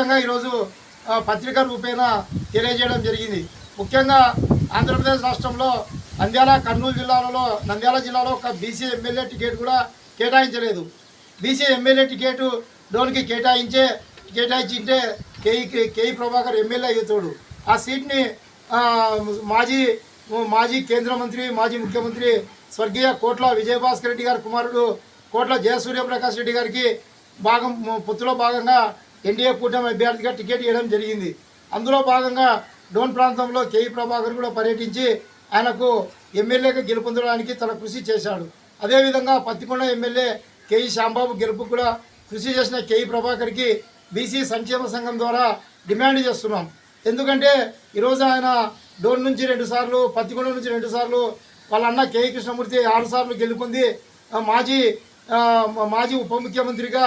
సంయుక్తంగా ఈరోజు పత్రిక రూపేణ తెలియజేయడం జరిగింది. ముఖ్యంగా ఆంధ్రప్రదేశ్ రాష్ట్రంలో నంద్యాల కర్నూలు జిల్లాలలో నంద్యాల జిల్లాలో ఒక బీసీ ఎమ్మెల్యే టికెట్ కూడా కేటాయించలేదు. బీసీ ఎమ్మెల్యే టికెట్ డోన్కి కేటాయించే కేటాయించింటే కేఈ కేఈ ప్రభాకర్ ఎమ్మెల్యే అవుతాడు. ఆ సీట్ని మాజీ మాజీ కేంద్ర మంత్రి మాజీ ముఖ్యమంత్రి స్వర్గీయ కోట్ల విజయభాస్కర్ రెడ్డి గారి కుమారుడు కోట్ల జయసూర్యప్రకాష్ రెడ్డి గారికి భాగం పొత్తులో భాగంగా ఎన్డీఏ కూటమి అభ్యర్థిగా టికెట్ ఇవ్వడం జరిగింది. అందులో భాగంగా డోన్ ప్రాంతంలో కేఈ ప్రభాకర్ కూడా పర్యటించి ఆయనకు ఎమ్మెల్యేగా గెలుపొందడానికి తన కృషి చేశాడు. అదేవిధంగా పత్తికొండ ఎమ్మెల్యే కేఈ శ్యాంబాబు గెలుపు కూడా కృషి చేసిన కేఈ ప్రభాకర్కి బీసీ సంక్షేమ సంఘం ద్వారా డిమాండ్ చేస్తున్నాం. ఎందుకంటే ఈరోజు ఆయన డోన్ నుంచి రెండుసార్లు పత్తికొండ నుంచి రెండుసార్లు వాళ్ళ అన్న కేఈ కృష్ణమూర్తి ఆరుసార్లు గెలుపొంది మాజీ మాజీ ఉప ముఖ్యమంత్రిగా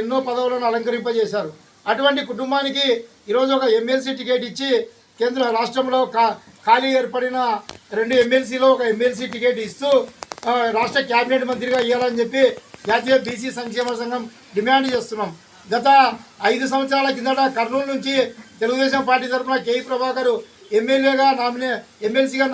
ఎన్నో పదవులను అలంకరింపజేశారు. అటువంటి కుటుంబానికి ఈరోజు ఒక ఎమ్మెల్సీ టికెట్ ఇచ్చి కేంద్ర రాష్ట్రంలో కా ఖాళీ ఏర్పడిన రెండు ఎమ్మెల్సీలో ఒక ఎమ్మెల్సీ టికెట్ ఇస్తూ రాష్ట్ర కేబినెట్ మంత్రిగా ఇవ్వాలని చెప్పి జాతీయ బీసీ సంక్షేమ సంఘం డిమాండ్ చేస్తున్నాం. గత ఐదు సంవత్సరాల కిందట కర్నూలు నుంచి తెలుగుదేశం పార్టీ తరఫున కేఈ ప్రభాకర్ ఎమ్మెల్యేగా నామినే ఎమ్మెల్సీగా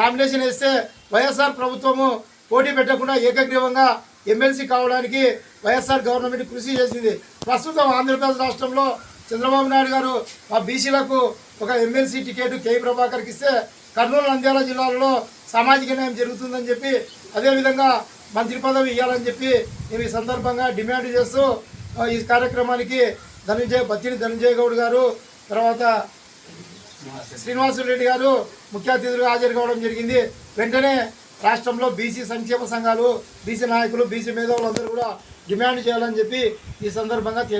నామినేషన్ వేస్తే వైఎస్ఆర్ ప్రభుత్వము పోటీ పెట్టకుండా ఏకగ్రీవంగా ఎమ్మెల్సీ కావడానికి వైఎస్ఆర్ గవర్నమెంట్ కృషి చేసింది. ప్రస్తుతం ఆంధ్రప్రదేశ్ రాష్ట్రంలో చంద్రబాబు నాయుడు గారు ఆ బీసీలకు ఒక ఎమ్మెల్సీ టికెట్ కే. ప్రభాకర్కి ఇస్తే కర్నూలు నంద్యాల జిల్లాలలో సామాజిక న్యాయం జరుగుతుందని చెప్పి అదేవిధంగా మంత్రి పదవి ఇవ్వాలని చెప్పి మేము ఈ సందర్భంగా డిమాండ్ చేస్తూ ఈ కార్యక్రమానికి ధనంజయ బత్తిని ధనంజయ గౌడ్ గారు తర్వాత శ్రీనివాసులు రెడ్డి గారు ముఖ్య అతిథులుగా హాజరు కావడం జరిగింది. వెంటనే రాష్ట్రంలో బీసీ సంక్షేమ సంఘాలు బీసీ నాయకులు బీసీ మేధావులు అందరూ కూడా డిమాండ్ చేయాలని చెప్పి ఈ సందర్భంగా తెలియ